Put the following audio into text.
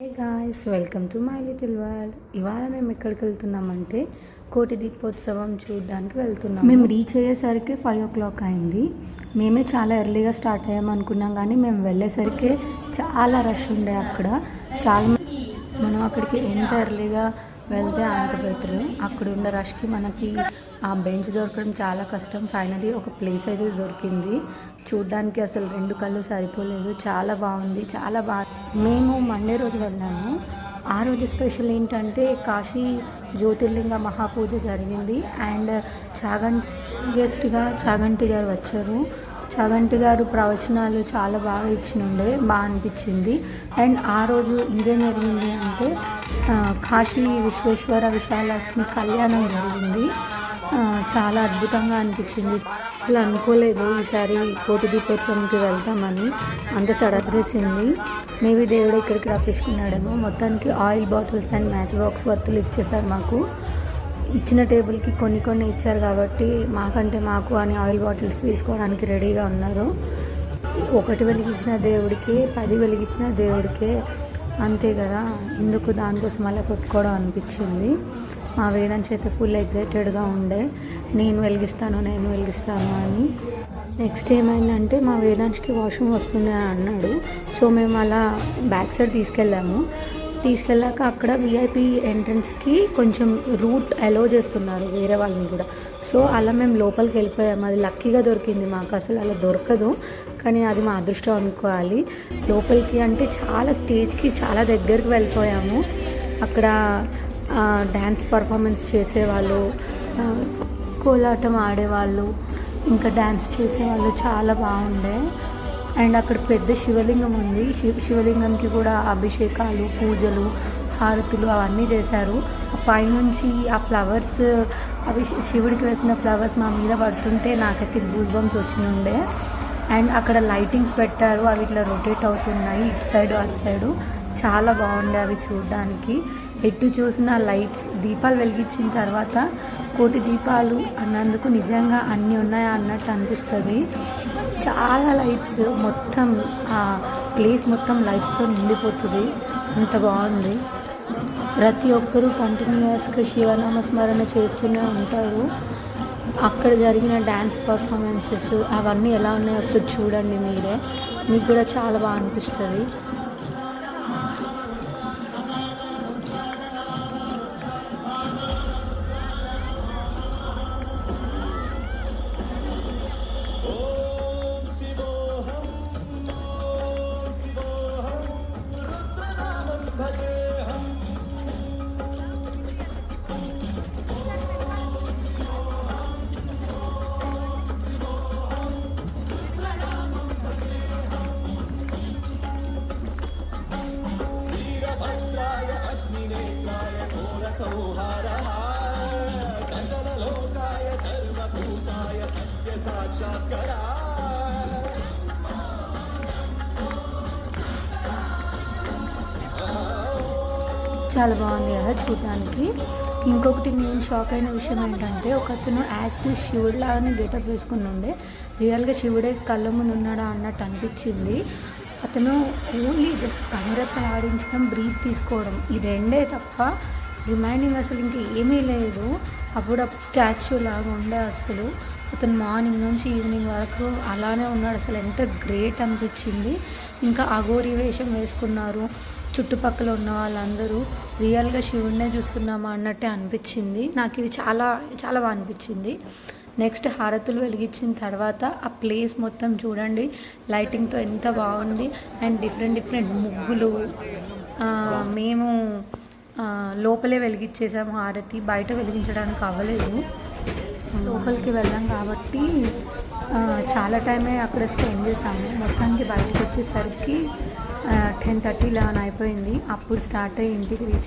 Hey guys welcome to my little world ఇవాళ మేము ఎక్కడికి వెళ్తున్నామంటే కోటి దీపోత్సవం చూడడానికి వెళ్తున్నాం మేము రీచ్ అయ్యేసరికి ఫైవ్ ఓ క్లాక్ అయింది. మేమే చాలా ఎర్లీగా స్టార్ట్ అయ్యాం అనుకున్నాం కానీ మేము వెళ్ళేసరికి చాలా రష్ ఉండే అక్కడ. చాలా అక్కడికి ఎంత ఎర్లీగా వెళ్తే అంత బెటర్ అక్కడ ఉన్న రష్కి మనకి ఆ బెంచ్ దొరకడం చాలా కష్టం. ఫైనలీ ఒక ప్లేస్ అయితే దొరికింది. చూడ్డానికి అసలు రెండు కళ్ళు సరిపోలేదు. చాలా బాగుంది. చాలా బాగా మేము మండే రోజు వెళ్ళాము. ఆ రోజు స్పెషల్ ఏంటంటే కాశీ జ్యోతిర్లింగ మహాపూజ జరిగింది. అండ్ చాగంట్ గెస్ట్గా చాగంటి గారు వచ్చారు. చాగంటి గారు ప్రవచనాలు చాలా బాగా ఇచ్చినుండే బాగా అనిపించింది. అండ్ ఆ రోజు ఇంకేం జరిగింది అంటే కాశీ విశ్వేశ్వర విశాలక్ష్మి కళ్యాణం జరిగింది. చాలా అద్భుతంగా అనిపించింది. అసలు అనుకోలేదు ఈసారి కోటి దీపోత్సవంకి వెళ్తామని. అంత సడగ్రేసింది మేబీ దేవుడు ఇక్కడికి రప్పించుకున్నాడేమో. మొత్తానికి oil bottles and match box వత్తులు ఇచ్చేసారు మాకు. ఇచ్చిన టేబుల్కి కొన్ని కొన్ని ఇచ్చారు కాబట్టి మాకంటే మాకు అని ఆయిల్ బాటిల్స్ తీసుకోవడానికి రెడీగా ఉన్నారు. ఒకటి వెలిగించిన దేవుడికి పది వెలిగించిన దేవుడికే అంతే కదా. ఎందుకు దానికోసం అలా కొట్టుకోవడం అనిపించింది. మా వేదాంశ అయితే ఫుల్ ఎగ్జైటెడ్గా ఉండే. నేను వెలిగిస్తాను నేను వెలిగిస్తాను అని. నెక్స్ట్ ఏమైందంటే మా వేదాంశ్కి వాష్రూమ్ వస్తుంది అని అన్నాడు. సో మేము అలా బ్యాక్ సైడ్ తీసుకెళ్ళాము. తీసుకెళ్ళాక అక్కడ విఐపి ఎంట్రన్స్కి కొంచెం రూట్ అలో చేస్తున్నారు వేరే వాళ్ళని కూడా. సో అలా మేము లోపలికి వెళ్ళిపోయాము అది లక్కీగా దొరికింది మాకు. అసలు అలా దొరకదు. కానీ అది మా అదృష్టం అనుకోవాలి. లోపలికి అంటే చాలా స్టేజ్కి చాలా దగ్గరికి వెళ్ళిపోయాము. అక్కడ డ్యాన్స్ పర్ఫార్మెన్స్ చేసేవాళ్ళు కోలాటం ఆడేవాళ్ళు ఇంకా డ్యాన్స్ చేసేవాళ్ళు చాలా బాగుండే. అండ్ అక్కడ పెద్ద శివలింగం ఉంది. శివ శివలింగంకి కూడా అభిషేకాలు పూజలు హారతులు అవన్నీ చేశారు. పైనుంచి ఆ ఫ్లవర్స్ అవి శివుడికి వేసిన ఫ్లవర్స్ మా మీద పడుతుంటే నాకైతే గూస్ బంప్స్ వచ్చినుండే అండ్ అక్కడ లైటింగ్స్ పెట్టారు. అవి ఇట్లా రొటేట్ అవుతున్నాయి. ఇటు సైడ్ అటు సైడు. చాలా బాగుండే అవి చూడడానికి. ఎటు చూసిన లైట్స్ దీపాలు వెలిగించిన తర్వాత కోటి దీపాలు అన్నందుకు నిజంగా అన్నీ ఉన్నాయా అన్నట్టు అనిపిస్తుంది. చాలా లైట్స్ మొత్తం ఆ ప్లేస్ మొత్తం లైట్స్తో నిండిపోతుంది. అంత బాగుంది. ప్రతి ఒక్కరూ కంటిన్యూస్గా శివనామ స్మరణ చేస్తూనే ఉంటారు. అక్కడ జరిగిన డ్యాన్స్ పర్ఫార్మెన్సెస్ అవన్నీ ఎలా ఉన్నాయో ఒకసారి చూడండి మీరే. మీకు కూడా చాలా బాగా అనిపిస్తుంది. చాలా బాగుంది కదా చూడడానికి. ఇంకొకటి నేను షాక్ అయిన విషయం ఏంటంటే ఒక అతను యాజ్ శివుడు లాగానే గెటప్ వేసుకుని ఉండే. రియల్గా శివుడే కళ్ళ ముందు ఉన్నాడా అన్నట్టు అనిపించింది. అతను ఓన్లీ జస్ట్ కనురెప్పలు ఆడించడం బ్రీత్ తీసుకోవడం ఈ రెండే తప్ప రిమైనింగ్ అసలు ఇంకా ఏమీ లేదు. అప్పుడు స్టాచ్యూ లాగా ఉండే అసలు. అతను మార్నింగ్ నుంచి ఈవినింగ్ వరకు అలానే ఉన్నాడు. అసలు ఎంత గ్రేట్ అనిపించింది. ఇంకా అఘోరి వేషం వేసుకున్నారు. చుట్టుపక్కల ఉన్న వాళ్ళందరూ రియల్గా శివుడినే చూస్తున్నామా అన్నట్టే అనిపించింది. నాకు ఇది చాలా చాలా బాగా అనిపించింది. నెక్స్ట్ హారతులు వెలిగించిన తర్వాత ఆ ప్లేస్ మొత్తం చూడండి. లైటింగ్తో ఎంత బాగుంది. అండ్ డిఫరెంట్ డిఫరెంట్ ముగ్గులు. మేము లోపలే వెలిగించేసాము హారతి. బయట వెలిగించడానికి అవ్వలేదు. లోపలికి వెళ్ళాం కాబట్టి చాలా టైమే అక్కడ స్పెండ్ చేసాము మొత్తానికి బయటకు వచ్చేసరికి టెన్ థర్టీ లెవెన్ అయిపోయింది. అప్పుడు స్టార్ట్ అయ్యి ఇంటికి రీచ్